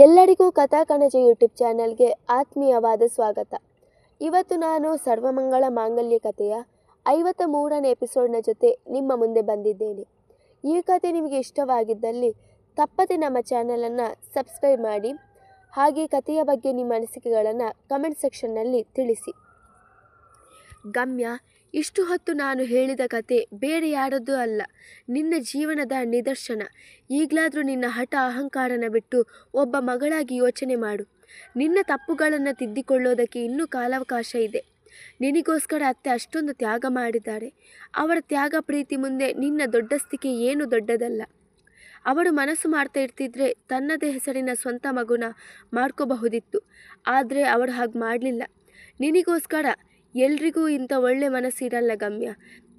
ಎಲ್ಲರಿಗೂ ಕಥಾ ಕಣಜ ಯೂಟ್ಯೂಬ್ ಚಾನಲ್ಗೆ ಆತ್ಮೀಯವಾದ ಸ್ವಾಗತ. ಇವತ್ತು ನಾನು ಸರ್ವಮಂಗಳ ಮಾಂಗಲ್ಯ ಕಥೆಯ ಐವತ್ತ ಮೂರನೇ ಎಪಿಸೋಡ್ನ ಜೊತೆ ನಿಮ್ಮ ಮುಂದೆ ಬಂದಿದ್ದೇನೆ. ಈ ಕಥೆ ನಿಮಗೆ ಇಷ್ಟವಾಗಿದ್ದಲ್ಲಿ ತಪ್ಪದೆ ನಮ್ಮ ಚಾನಲನ್ನು ಸಬ್ಸ್ಕ್ರೈಬ್ ಮಾಡಿ, ಹಾಗೆ ಕಥೆಯ ಬಗ್ಗೆ ನಿಮ್ಮ ಅನಿಸಿಕೆಗಳನ್ನು ಕಮೆಂಟ್ ಸೆಕ್ಷನ್ನಲ್ಲಿ ತಿಳಿಸಿ. ಗಮ್ಯ ಇಷ್ಟು ಹೊತ್ತು ನಾನು ಹೇಳಿದ ಕತೆ ಬೇರೆ ಯಾರದ್ದೂ ಅಲ್ಲ. ನಿನ್ನ ಜೀವನದ ನಿದರ್ಶನ. ಈಗಲಾದರೂ ನಿನ್ನ ಹಠ ಅಹಂಕಾರನ ಬಿಟ್ಟು ಒಬ್ಬ ಮಗಳಾಗಿ ಯೋಚನೆ ಮಾಡು. ನಿನ್ನ ತಪ್ಪುಗಳನ್ನು ತಿದ್ದಿಕೊಳ್ಳೋದಕ್ಕೆ ಇನ್ನೂ ಕಾಲಾವಕಾಶ ಇದೆ. ನಿನಗೋಸ್ಕರ ಅತ್ತೆ ಅಷ್ಟೊಂದು ತ್ಯಾಗ ಮಾಡಿದ್ದಾರೆ. ಅವರ ತ್ಯಾಗ ಪ್ರೀತಿ ಮುಂದೆ ನಿನ್ನ ದೊಡ್ಡಸ್ತಿಕೆ ಏನು ದೊಡ್ಡದಲ್ಲ. ಅವಳು ಮನಸ್ಸು ಮಾಡ್ತಾ ಇರ್ತಿದ್ರೆ ತನ್ನದೇ ಹೆಸರಿನ ಸ್ವಂತ ಮಗುನ ಮಾಡ್ಕೋಬಹುದಿತ್ತು. ಆದರೆ ಅವಳು ಹಾಗೆ ಮಾಡಲಿಲ್ಲ. ನಿನಗೋಸ್ಕರ ಎಲ್ರಿಗೂ ಇಂಥ ಒಳ್ಳೆ ಮನಸ್ಸಿರಲ್ಲ ಗಮ್ಯ.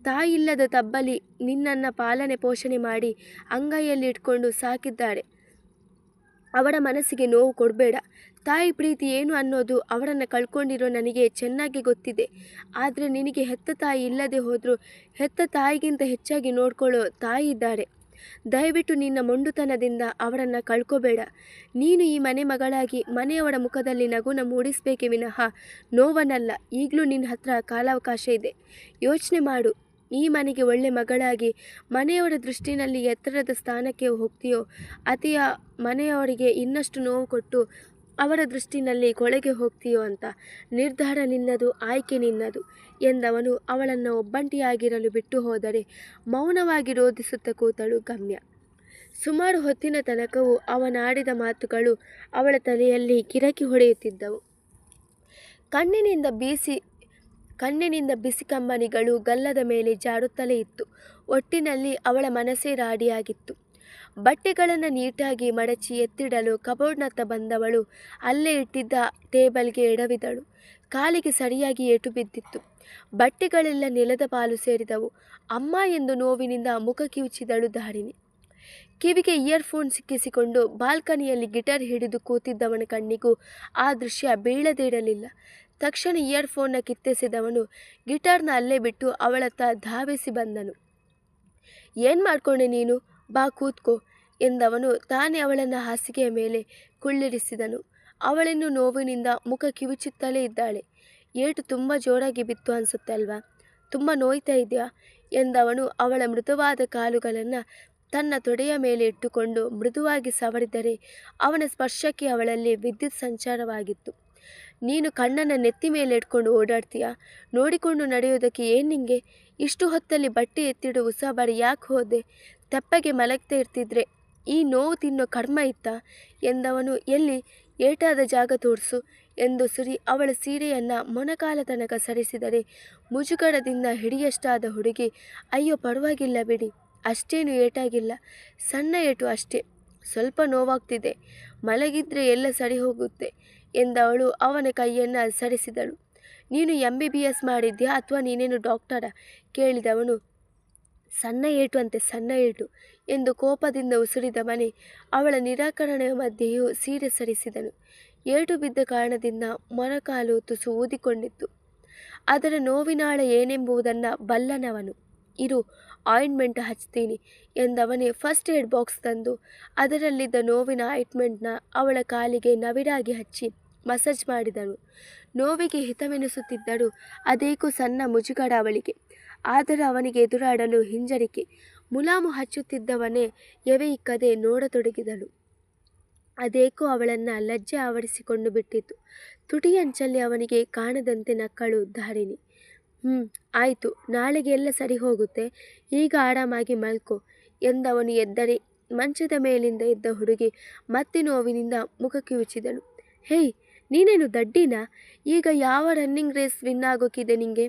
ತಾಯಿ ಇಲ್ಲದ ತಬ್ಬಲಿ ನಿನ್ನನ್ನು ಪಾಲನೆ ಪೋಷಣೆ ಮಾಡಿ ಅಂಗೈಯಲ್ಲಿ ಇಟ್ಕೊಂಡು ಸಾಕಿದ್ದಾಳೆ ಅವಳ ಮನಸ್ಸಿಗೆ ನೋವು ಕೊಡಬೇಡ. ತಾಯಿ ಪ್ರೀತಿ ಏನು ಅನ್ನೋದು ಅವಳನ್ನು ಕಳ್ಕೊಂಡಿರೋ ನನಗೆ ಚೆನ್ನಾಗಿ ಗೊತ್ತಿದೆ. ಆದರೆ ನಿನಗೆ ಹೆತ್ತ ತಾಯಿ ಇಲ್ಲದೆ ಹೋದರೂ ಹೆತ್ತ ತಾಯಿಗಿಂತ ಹೆಚ್ಚಾಗಿ ನೋಡ್ಕೊಳ್ಳೋ ತಾಯಿ ಇದ್ದಾರೆ. ದಯವಿಟ್ಟು ನಿನ್ನ ಮೊಂಡುತನದಿಂದ ಅವರನ್ನು ಕಳ್ಕೋಬೇಡ. ನೀನು ಈ ಮನೆ ಮಗಳಾಗಿ ಮನೆಯವರ ಮುಖದಲ್ಲಿ ನಗುನ ಮೂಡಿಸಬೇಕೆ ವಿನಃ ನೋವನಲ್ಲ, ಈಗಲೂ ನಿನ್ನ ಹತ್ರ ಕಾಲಾವಕಾಶ ಇದೆ. ಯೋಚನೆ ಮಾಡು, ಈ ಮನೆಗೆ ಒಳ್ಳೆ ಮಗಳಾಗಿ ಮನೆಯವರ ದೃಷ್ಟಿನಲ್ಲಿ ಎತ್ತರದ ಸ್ಥಾನಕ್ಕೆ ಹೋಗ್ತೀಯೋ, ಅತಿಯ ಮನೆಯವರಿಗೆ ಇನ್ನಷ್ಟು ನೋವು ಕೊಟ್ಟು ಅವರ ದೃಷ್ಟಿನಲ್ಲಿ ಕೊಳೆಗೆ ಹೋಗ್ತೀಯೋ ಅಂತ ನಿರ್ಧಾರ ನಿನ್ನದು, ಆಯ್ಕೆ ನಿನ್ನದು ಎಂದವನು ಅವಳನ್ನು ಒಬ್ಬಂಟಿಯಾಗಿರಲು ಬಿಟ್ಟು ಹೋದರೆ ಮೌನವಾಗಿ ರೋಧಿಸುತ್ತ ಕೂತಳು ಗಮ್ಯ. ಸುಮಾರು ಹೊತ್ತಿನ ತನಕವೂ ಅವನಾಡಿದ ಮಾತುಗಳು ಅವಳ ತಲೆಯಲ್ಲಿ ಕಿರಕಿ ಹೊಡೆಯುತ್ತಿದ್ದವು. ಕಣ್ಣಿನಿಂದ ಬೀಸಿ, ಕಣ್ಣಿನಿಂದ ಬಿಸಿ ಕಂಬನಿಗಳು ಗಲ್ಲದ ಮೇಲೆ ಜಾರುತ್ತಲೇ ಇತ್ತು. ಒಟ್ಟಿನಲ್ಲಿ ಅವಳ ಮನಸ್ಸೇ ರಾಡಿಯಾಗಿತ್ತು. ಬಟ್ಟೆಗಳನ್ನು ನೀಟಾಗಿ ಮಡಚಿ ಎತ್ತಿಡಲು ಕಬೋರ್ಡ್ನತ್ತ ಬಂದವಳು ಅಲ್ಲೇ ಇಟ್ಟಿದ್ದ ಟೇಬಲ್ಗೆ ಎಡವಿದಳು. ಕಾಲಿಗೆ ಸರಿಯಾಗಿ ಏಟು ಬಿದ್ದಿತ್ತು. ಬಟ್ಟೆಗಳೆಲ್ಲ ನೆಲದ ಪಾಲು ಸೇರಿದವು. ಅಮ್ಮ ಎಂದು ನೋವಿನಿಂದ ಮುಖ ಕಿವುಚಿದಳು ಧಾರಿಣಿ. ಕಿವಿಗೆ ಇಯರ್ಫೋನ್ ಸಿಕ್ಕಿಸಿಕೊಂಡು ಬಾಲ್ಕನಿಯಲ್ಲಿ ಗಿಟಾರ್ ಹಿಡಿದು ಕೂತಿದ್ದವನ ಕಣ್ಣಿಗೂ ಆ ದೃಶ್ಯ ಬೀಳದೇ ಇರಲಿಲ್ಲ ತಕ್ಷಣ ಇಯರ್ಫೋನ್ನ ಕಿತ್ತೆಸೆದವನು ಗಿಟಾರ್ನ ಅಲ್ಲೇ ಬಿಟ್ಟು ಅವಳತ್ತ ಧಾವಿಸಿ ಬಂದನು. ಏನು ಮಾಡ್ಕೊಂಡೆ ನೀನು? ಬಾ ಕೂತ್ಕೋ ಎಂದವನು ತಾನೇ ಅವಳನ್ನು ಹಾಸಿಗೆಯ ಮೇಲೆ ಕುಳ್ಳಿರಿಸಿದನು. ಅವಳನ್ನು ನೋವಿನಿಂದ ಮುಖ ಕಿವುಚುತ್ತಲೇ ಇದ್ದಾಳೆ. ಏಟು ತುಂಬ ಜೋರಾಗಿ ಬಿತ್ತು ಅನಿಸುತ್ತೆ ಅಲ್ವಾ? ತುಂಬ ನೋಯ್ತಾ ಇದೆಯಾ? ಎಂದವನು ಅವಳ ಮೃದುವಾದ ಕಾಲುಗಳನ್ನು ತನ್ನ ತೊಡೆಯ ಮೇಲೆ ಇಟ್ಟುಕೊಂಡು ಮೃದುವಾಗಿ ಸವರಿದರೆ ಅವನ ಸ್ಪರ್ಶಕ್ಕೆ ಅವಳಲ್ಲಿ ವಿದ್ಯುತ್ ಸಂಚಾರವಾಗಿತ್ತು. ನೀನು ಕಣ್ಣನ್ನು ನೆತ್ತಿ ಮೇಲೆ ಇಟ್ಕೊಂಡು ಓಡಾಡ್ತೀಯಾ? ನೋಡಿಕೊಂಡು ನಡೆಯೋದಕ್ಕೆ ಏನು ನಿಂಗೆ? ಇಷ್ಟು ಹೊತ್ತಲ್ಲಿ ಬಟ್ಟೆ ಎತ್ತಿಡು ಉಸಾಬಾರಿ ಯಾಕೆ ಹೋದೆ? ತೆಪ್ಪಗೆ ಮಲಗ್ತಾ ಇರ್ತಿದ್ರೆ ಈ ನೋವು ತಿನ್ನೋ ಕರ್ಮ ಇತ್ತ? ಎಂದವನು, ಎಲ್ಲಿ? ಏಟಾದ ಜಾಗ ತೋರಿಸು ಎಂದು ಸುರಿ ಅವಳ ಸೀರೆಯನ್ನು ಮೊಣಕಾಲ ತನಕ ಸರಿಸಿದರೆ ಮುಜುಗರದಿಂದ ಹಿಡಿಯಷ್ಟಾದ ಹುಡುಗಿ, ಅಯ್ಯೋ, ಪರವಾಗಿಲ್ಲ ಬಿಡಿ. ಅಷ್ಟೇನು ಏಟಾಗಿಲ್ಲ. ಸಣ್ಣ ಏಟು ಅಷ್ಟೇ. ಸ್ವಲ್ಪ ನೋವಾಗ್ತಿದೆ. ಮಲಗಿದ್ರೆ ಎಲ್ಲ ಸರಿ ಹೋಗುತ್ತೆ ಎಂದವಳು ಅವನ ಕೈಯನ್ನು ಸರಿಸಿದಳು. ನೀನು ಎಂ ಬಿ ಬಿ ಎಸ್ ಮಾಡಿದ್ಯಾ ಅಥವಾ ನೀನೇನು ಡಾಕ್ಟರಾ? ಕೇಳಿದವನು, ಸಣ್ಣ ಏಟು ಅಂತೆ, ಸಣ್ಣ ಏಟು ಎಂದು ಕೋಪದಿಂದ ಉಸಿರಿದ ಮನೆ ಅವಳ ನಿರಾಕರಣೆಯ ಮಧ್ಯೆಯೂ ಸೀರೆ ಸರಿಸಿದನು. ಏಟು ಬಿದ್ದ ಕಾರಣದಿಂದ ಮೊರಕಾಲು ತುಸು ಊದಿಕೊಂಡಿತ್ತು. ಅದರ ನೋವಿನಾಳ ಏನೆಂಬುದನ್ನು ಬಲ್ಲನವನು. ಇರು ಆಯಿಂಟ್ಮೆಂಟ್ ಹಚ್ತೀನಿ ಎಂದವನೇ ಫಸ್ಟ್ ಏಡ್ ಬಾಕ್ಸ್ ತಂದು ಅದರಲ್ಲಿದ್ದ ನೋವಿನ ಆಯಿಂಟ್ಮೆಂಟ್ನ ಅವಳ ಕಾಲಿಗೆ ನವಿಡಾಗಿ ಹಚ್ಚಿ ಮಸಾಜ್ ಮಾಡಿದನು. ನೋವಿಗೆ ಹಿತವೆನಿಸುತ್ತಿದ್ದಳು, ಅದೇಕೋ ಸಣ್ಣ ಮುಜುಗಡ ಅವಳಿಗೆ. ಆದರೂ ಅವನಿಗೆ ಎದುರಾಡಲು ಹಿಂಜರಿಕೆ. ಮುಲಾಮು ಹಚ್ಚುತ್ತಿದ್ದವನೇ ಎವೆ ಇಕ್ಕದೆ ನೋಡತೊಡಗಿದಳು. ಅದೇಕೋ ಅವಳನ್ನು ಲಜ್ಜೆ ಆವರಿಸಿಕೊಂಡು ಬಿಟ್ಟಿತು. ತುಟಿಯಂಚಲ್ಲಿ ಅವನಿಗೆ ಕಾಣದಂತೆ ನಕ್ಕಳು ಧಾರಿಣಿ. ಹ್ಞೂ ಆಯಿತು. ನಾಳೆಗೆ ಎಲ್ಲ ಸರಿ ಹೋಗುತ್ತೆ. ಈಗ ಆರಾಮಾಗಿ ಮಲ್ಕೋ, ಎಂದವನು ಎದ್ದರೆ ಮಂಚದ ಮೇಲಿಂದ ಎದ್ದ ಹುಡುಗಿ ಮತ್ತೆ ನೋವಿನಿಂದ ಮುಖ ಕಿವುಚಿದಳು ಹೇಯ್, ನೀನೇನು ದಡ್ಡಿನಾ? ಈಗ ಯಾವ ರನ್ನಿಂಗ್ ರೇಸ್ ವಿನ್ ಆಗೋಕ್ಕಿದೆ ನಿಂಗೆ?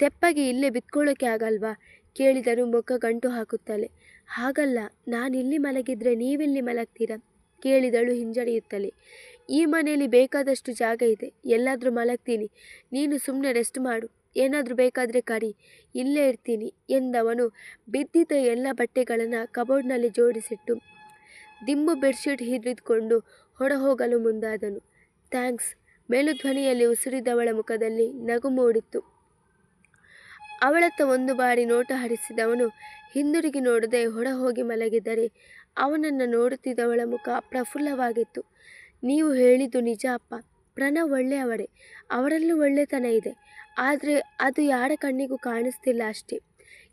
ತೆಪ್ಪಗೆ ಇಲ್ಲೇ ಬಿತ್ಕೊಳ್ಳೋಕೆ ಆಗಲ್ವಾ? ಕೇಳಿದನು ಮುಖ ಗಂಟು ಹಾಕುತ್ತಲೇ. ಹಾಗಲ್ಲ, ನಾನಿಲ್ಲಿ ಮಲಗಿದ್ರೆ ನೀವಿಲ್ಲಿ ಮಲಗ್ತೀರಾ? ಕೇಳಿದಳು ಹಿಂಜರಿಯುತ್ತಲೇ. ಈ ಮನೆಯಲ್ಲಿ ಬೇಕಾದಷ್ಟು ಜಾಗ ಇದೆ. ಎಲ್ಲಾದರೂ ಮಲಗ್ತೀನಿ. ನೀನು ಸುಮ್ಮನೆ ರೆಸ್ಟ್ ಮಾಡು. ಏನಾದರೂ ಬೇಕಾದರೆ ಕರಿ, ಇಲ್ಲೇ ಇರ್ತೀನಿ ಎಂದವನು ಬಿದ್ದಿದ್ದ ಎಲ್ಲ ಬಟ್ಟೆಗಳನ್ನು ಕಬೋರ್ಡ್ನಲ್ಲಿ ಜೋಡಿಸಿಟ್ಟು ದಿಂಬು ಬೆಡ್ಶೀಟ್ ಹಿಡಿದುಕೊಂಡು ಹೊರಹೋಗಲು ಮುಂದಾದನು. ಥ್ಯಾಂಕ್ಸ್. ಮೇಲುಧ್ವನಿಯಲ್ಲಿ ಉಸಿರಿದವಳ ಮುಖದಲ್ಲಿ ನಗು ಮೂಡಿತ್ತು. ಅವಳತ್ತ ಒಂದು ಬಾರಿ ನೋಟ ಹರಿಸಿದವನು ಹಿಂದಿರುಗಿ ನೋಡದೆ ಹೊರ ಹೋಗಿ ಮಲಗಿದರೆ ಅವನನ್ನು ನೋಡುತ್ತಿದ್ದವಳ ಮುಖ ಪ್ರಫುಲ್ಲವಾಗಿತ್ತು. ನೀವು ಹೇಳಿದ್ದು ನಿಜ ಅಪ್ಪ. ಪ್ರಣವ್ ಒಳ್ಳೆಯವರೇ ಅವರಲ್ಲೂ ಒಳ್ಳೆತನ ಇದೆ. ಆದರೆ ಅದು ಯಾರ ಕಣ್ಣಿಗೂ ಕಾಣಿಸ್ತಿಲ್ಲ ಅಷ್ಟೇ.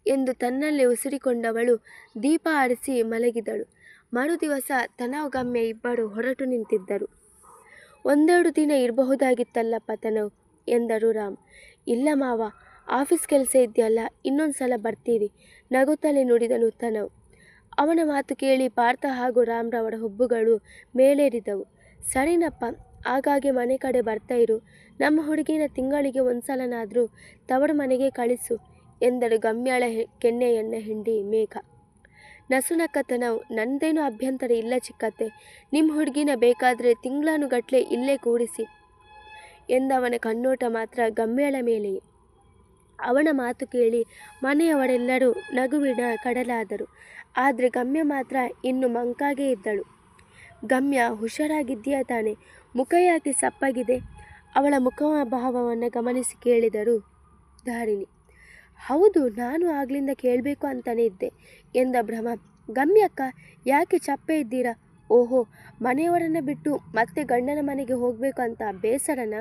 ಎಂದು ತನ್ನಲ್ಲೇ ಉಸಿರಿಕೊಂಡವಳು ದೀಪ ಆರಿಸಿ ಮಲಗಿದಳು. ಮರುದಿವಸ ತನವ್ ಗಮ್ಯ ಇಬ್ಬರು ಹೊರಟು ನಿಂತಿದ್ದರು. ಒಂದೆರಡು ದಿನ ಇರಬಹುದಾಗಿತ್ತಲ್ಲಪ್ಪ ತನವ್ ಎಂದರು ರಾಮ್. ಇಲ್ಲ ಮಾವ, ಆಫೀಸ್ ಕೆಲಸ ಇದೆಯಲ್ಲ, ಇನ್ನೊಂದು ಸಲ ಬರ್ತೀವಿ ನಗುತ್ತಲೇ ನುಡಿದನು ತನವ್ ಅವನ ಮಾತು ಕೇಳಿ ಪಾರ್ಥ ಹಾಗೂ ರಾಮ್ರವರ ಹುಬ್ಬುಗಳು ಮೇಲೇರಿದವು. ಸರಿನಪ್ಪ ಆಗಾಗ್ಗೆ ಮನೆ ಕಡೆ ಬರ್ತಾ ಇರು. ನಮ್ಮ ಹುಡುಗಿನ ತಿಂಗಳಿಗೆ ಒಂದ್ಸಲನಾದರೂ ತವರು ಮನೆಗೆ ಕಳಿಸು ಎಂದಳು ಗಮ್ಯಾಳ ಕೆನ್ನೆಯನ್ನ ಹಿಂಡಿ ಮೇಘ. ನಸುನಕ್ಕತನವು, ನಂದೇನು ಅಭ್ಯಂತರ ಇಲ್ಲ ಚಿಕ್ಕತ್ತೆ. ನಿಮ್ಮ ಹುಡುಗಿನ ಬೇಕಾದರೆ ತಿಂಗಳಾನುಗಟ್ಲೆ ಇಲ್ಲೇ ಕೂಡಿಸಿ ಎಂದವನ ಕಣ್ಣೋಟ ಮಾತ್ರ ಗಮ್ಯಾಳ ಮೇಲೆಯೇ. ಅವನ ಮಾತು ಕೇಳಿ ಮನೆಯವರೆಲ್ಲರೂ ನಗುವಿನ ಕಡಲಾದರು. ಆದರೆ ಗಮ್ಯ ಮಾತ್ರ ಇನ್ನು ಮಂಕಾಗೇ ಇದ್ದಳು. ಗಮ್ಯ ಹುಷಾರಾಗಿದ್ದೀಯಾ ತಾನೆ? ಮುಖ ಯಾಕೆ ಸಪ್ಪಾಗಿದೆ? ಅವಳ ಮುಖಭಾವವನ್ನು ಗಮನಿಸಿ ಕೇಳಿದರು ಧಾರಿಣಿ. ಹೌದು, ನಾನು ಆಗ್ಲಿಂದ ಕೇಳಬೇಕು ಅಂತಲೇ ಇದ್ದೆ ಎಂದ ಭ್ರಮ. ಗಮ್ಯಕ್ಕ ಯಾಕೆ ಚಪ್ಪೆ ಇದ್ದೀರಾ? ಓಹೋ, ಮನೆಯವರನ್ನು ಬಿಟ್ಟು ಮತ್ತೆ ಗಂಡನ ಮನೆಗೆ ಹೋಗಬೇಕು ಅಂತ ಬೇಸರನ?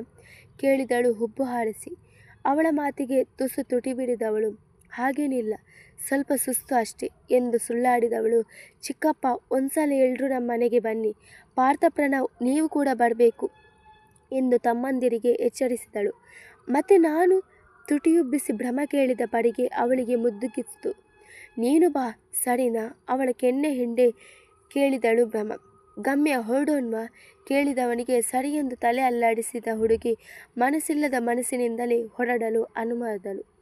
ಕೇಳಿದಳು ಹುಬ್ಬು ಹಾರಿಸಿ ಅವಳ ಮಾತಿಗೆ ತುಸು ತುಟಿ ಬಿಡಿದವಳು. ಹಾಗೇನಿಲ್ಲ ಸ್ವಲ್ಪ ಸುಸ್ತು ಅಷ್ಟೇ ಎಂದು ಸುಳ್ಳಾಡಿದವಳು, ಚಿಕ್ಕಪ್ಪ, ಒಂದ್ಸಲ ಎಲ್ಲರೂ ನಮ್ಮ ಮನೆಗೆ ಬನ್ನಿ. ಪಾರ್ಥ ಪ್ರಣವ್, ನೀವು ಕೂಡ ಬರಬೇಕು ಎಂದು ತಮ್ಮಂದಿರಿಗೆ ಎಚ್ಚರಿಸಿದಳು. ಮತ್ತೆ ನಾನು ತುಟಿಯುಬ್ಬಿಸಿ ಭ್ರಮ ಕೇಳಿದ ಪಡಿಗೆ ಅವಳಿಗೆ ಮುದ್ದುಗಿತ್ತು ನೀನು ಬಾ, ಸರಿನಾ? ಅವಳ ಕೆನ್ನೆ ಹಿಂಡೆ ಕೇಳಿದಳು ಭ್ರಮ. ಗಮ್ಯ ಹೊರಡೋನ್ವಾ ಕೇಳಿದವನಿಗೆ ಸರಿಯೆಂದು ತಲೆ ಅಲ್ಲಾಡಿಸಿದ ಹುಡುಗಿ ಮನಸ್ಸಿಲ್ಲದ ಮನಸ್ಸಿನಿಂದಲೇ ಹೊರಡಲು ಅನುಮದಳು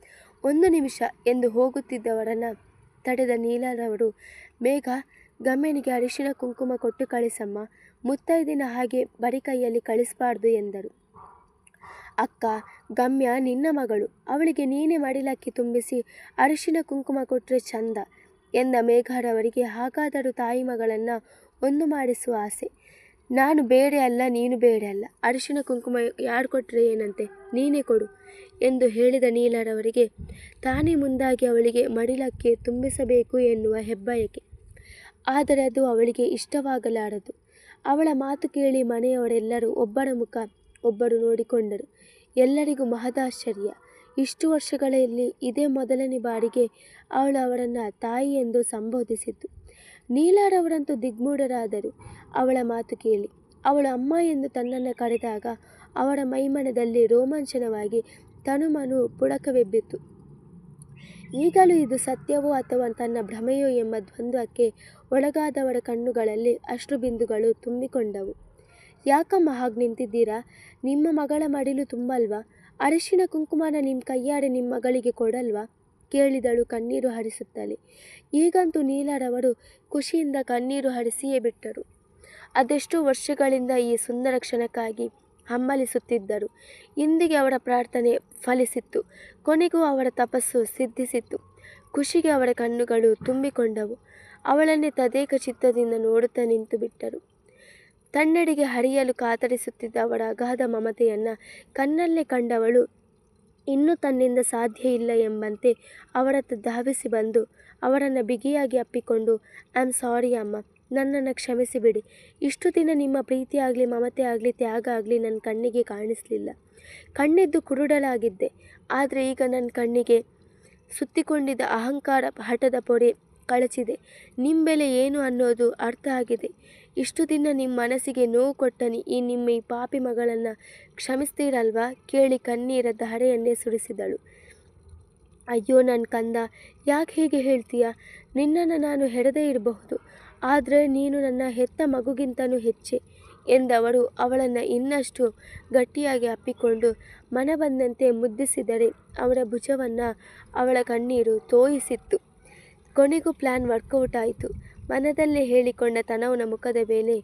ಒಂದು ನಿಮಿಷ ಎಂದು ಹೋಗುತ್ತಿದ್ದವರನ್ನು ತಡೆದ ನೀಲರವರು ಬೇಗ ಗಮ್ಯನಿಗೆ ಅರಿಶಿನ ಕುಂಕುಮ ಕೊಟ್ಟು ಕಳಿಸಮ್ಮ. ಮುತ್ತೈದಿನ ಹಾಗೆ ಬರಿ ಕೈಯಲ್ಲಿ ಕಳಿಸಬಾರ್ದು ಎಂದರು. ಅಕ್ಕ, ಗಮ್ಯ ನಿನ್ನ ಮಗಳು. ಅವಳಿಗೆ ನೀನೇ ಮಡಿಲಕ್ಕಿ ತುಂಬಿಸಿ ಅರಿಶಿನ ಕುಂಕುಮ ಕೊಟ್ಟರೆ ಚಂದ ಎಂದ ಮೇಘರವರಿಗೆ ಹಾಗಾದರೂ ತಾಯಿ ಮಗಳನ್ನು ಒಂದು ಮಾಡಿಸುವ ಆಸೆ. ನಾನು ಬೇರೆ ಅಲ್ಲ, ನೀನು ಬೇರೆ ಅಲ್ಲ. ಅರಿಶಿನ ಕುಂಕುಮ ಯಾರು ಕೊಟ್ಟರೆ ಏನಂತೆ? ನೀನೇ ಕೊಡು ಎಂದು ಹೇಳಿದ ನೀಲರವರಿಗೆ ತಾನೇ ಮುಂದಾಗಿ ಅವಳಿಗೆ ಮಡಿಲಕ್ಕೆ ತುಂಬಿಸಬೇಕು ಎನ್ನುವ ಹೆಬ್ಬಯಕೆ. ಆದರೆ ಅದು ಅವಳಿಗೆ ಇಷ್ಟವಾಗಲಾರದು. ಅವಳ ಮಾತು ಕೇಳಿ ಮನೆಯವರೆಲ್ಲರೂ ಒಬ್ಬರ ಮುಖ ಒಬ್ಬರು ನೋಡಿಕೊಂಡರು. ಎಲ್ಲರಿಗೂ ಮಹದಾಶ್ಚರ್ಯ. ಇಷ್ಟು ವರ್ಷಗಳಲ್ಲಿ ಇದೇ ಮೊದಲನೇ ಬಾರಿಗೆ ಅವಳು ಅವರನ್ನು ತಾಯಿ ಎಂದು ಸಂಬೋಧಿಸಿದ್ದು. ನೀಲಾರವರಂತೂ ದಿಗ್ಮೂಢರಾದರು. ಅವಳ ಮಾತು ಕೇಳಿ. ಅವಳು ಅಮ್ಮ ಎಂದು ತನ್ನನ್ನು ಕರೆದಾಗ ಅವಳ ಮೈಮನದಲ್ಲಿ ರೋಮಾಂಚನವಾಗಿ ತನುಮನು ಪುಳಕವೆಬ್ಬಿತು ಈಗಲೂ ಇದು ಸತ್ಯವೋ ಅಥವಾ ತನ್ನ ಭ್ರಮೆಯೋ ಎಂಬ ದ್ವಂದ್ವಕ್ಕೆ ಒಳಗಾದವರ ಕಣ್ಣುಗಳಲ್ಲಿ ಅಶ್ರುಬಿಂದುಗಳು ತುಂಬಿಕೊಂಡವು. ಯಾಕಮ್ಮ ಹಾಗೆ ನಿಂತಿದ್ದೀರಾ? ನಿಮ್ಮ ಮಗಳ ಮಡಿಲು ತುಂಬಲ್ವಾ? ಅರಿಶಿನ ಕುಂಕುಮನ ನಿಮ್ಮ ಕೈಯಾಡೆ ನಿಮ್ಮ ಮಗಳಿಗೆ ಕೊಡಲ್ವಾ? ಕೇಳಿದಳು ಕಣ್ಣೀರು ಹರಿಸುತ್ತಲೇ. ಈಗಂತೂ ನೀಲರವರು ಖುಷಿಯಿಂದ ಕಣ್ಣೀರು ಹರಿಸಿಯೇ ಬಿಟ್ಟರು. ಅದೆಷ್ಟೋ ವರ್ಷಗಳಿಂದ ಈ ಸುಂದರ ಕ್ಷಣಕ್ಕಾಗಿ ಹಂಬಲಿಸುತ್ತಿದ್ದರು. ಇಂದಿಗೆ ಅವರ ಪ್ರಾರ್ಥನೆ ಫಲಿಸಿತ್ತು. ಕೊನೆಗೂ ಅವರ ತಪಸ್ಸು ಸಿದ್ಧಿಸಿತ್ತು. ಖುಷಿಗೆ ಅವರ ಕಣ್ಣುಗಳು ತುಂಬಿಕೊಂಡವು. ಅವಳನ್ನೇ ತದೇಕ ಚಿತ್ತದಿಂದ ನೋಡುತ್ತಾ ನಿಂತು ಬಿಟ್ಟರು. ತನ್ನಡಿಗೆ ಹರಿಯಲು ಕಾತರಿಸುತ್ತಿದ್ದ ಅವಳ ಅಗಾಧ ಮಮತೆಯನ್ನು ಕಣ್ಣಲ್ಲೇ ಕಂಡವಳು, ಇನ್ನೂ ತನ್ನಿಂದ ಸಾಧ್ಯ ಇಲ್ಲ ಎಂಬಂತೆ ಅವರತ್ತ ಧಾವಿಸಿ ಬಂದು ಅವರನ್ನು ಬಿಗಿಯಾಗಿ ಅಪ್ಪಿಕೊಂಡು ಐ ಆಮ್ ಸಾರಿ ಅಮ್ಮ. ನನ್ನನ್ನು ಕ್ಷಮಿಸಿಬಿಡಿ. ಇಷ್ಟು ದಿನ ನಿಮ್ಮ ಪ್ರೀತಿ ಆಗಲಿ, ಮಮತೆ ಆಗಲಿ, ತ್ಯಾಗ ಆಗಲಿ ನನ್ನ ಕಣ್ಣಿಗೆ ಕಾಣಿಸಲಿಲ್ಲ. ಕಣ್ಣೆದ್ದು ಕುರುಡಲಾಗಿದ್ದೆ. ಆದರೆ ಈಗ ನನ್ನ ಕಣ್ಣಿಗೆ ಸುತ್ತಿಕೊಂಡಿದ್ದ ಅಹಂಕಾರ ಹಠದ ಪೊಡೆ ಕಳಚಿದೆ. ನಿಮ್ಮ ಬೆಲೆ ಏನು ಅನ್ನೋದು ಅರ್ಥ ಆಗಿದೆ. ಇಷ್ಟು ದಿನ ನಿಮ್ಮ ಮನಸ್ಸಿಗೆ ನೋವು ಕೊಟ್ಟನಿ. ಈ ನಿಮ್ಮ ಈ ಪಾಪಿ ಮಗಳನ್ನು ಕ್ಷಮಿಸ್ತೀರಲ್ವಾ? ಕೇಳಿ ಕಣ್ಣೀರ ಧಾರೆಯನ್ನೇ ಸುರಿಸಿದಳು. ಅಯ್ಯೋ ನನ್ನ ಕಂದ, ಯಾಕೆ ಹೀಗೆ ಹೇಳ್ತೀಯ? ನಿನ್ನನ್ನು ನಾನು ಹೆಡದೇ ಇರಬಹುದು. ಆದರೆ ನೀನು ನನ್ನ ಹೆತ್ತ ಮಗುಗಿಂತನೂ ಹೆಚ್ಚೆ ಎಂದವರು ಅವಳನ್ನು ಇನ್ನಷ್ಟು ಗಟ್ಟಿಯಾಗಿ ಅಪ್ಪಿಕೊಂಡು ಮನ ಬಂದಂತೆ ಮುದ್ದಿಸಿದರೆ ಅವರ ಭುಜವನ್ನು ಅವಳ ಕಣ್ಣೀರು ತೋಯಿಸಿತ್ತು. ಕೊನೆಗೂ ಪ್ಲ್ಯಾನ್ ವರ್ಕೌಟ್ ಆಯಿತು. ಮನದಲ್ಲೇ ಹೇಳಿಕೊಂಡ ತನವನ ಮುಖದ ಮೇಲೆ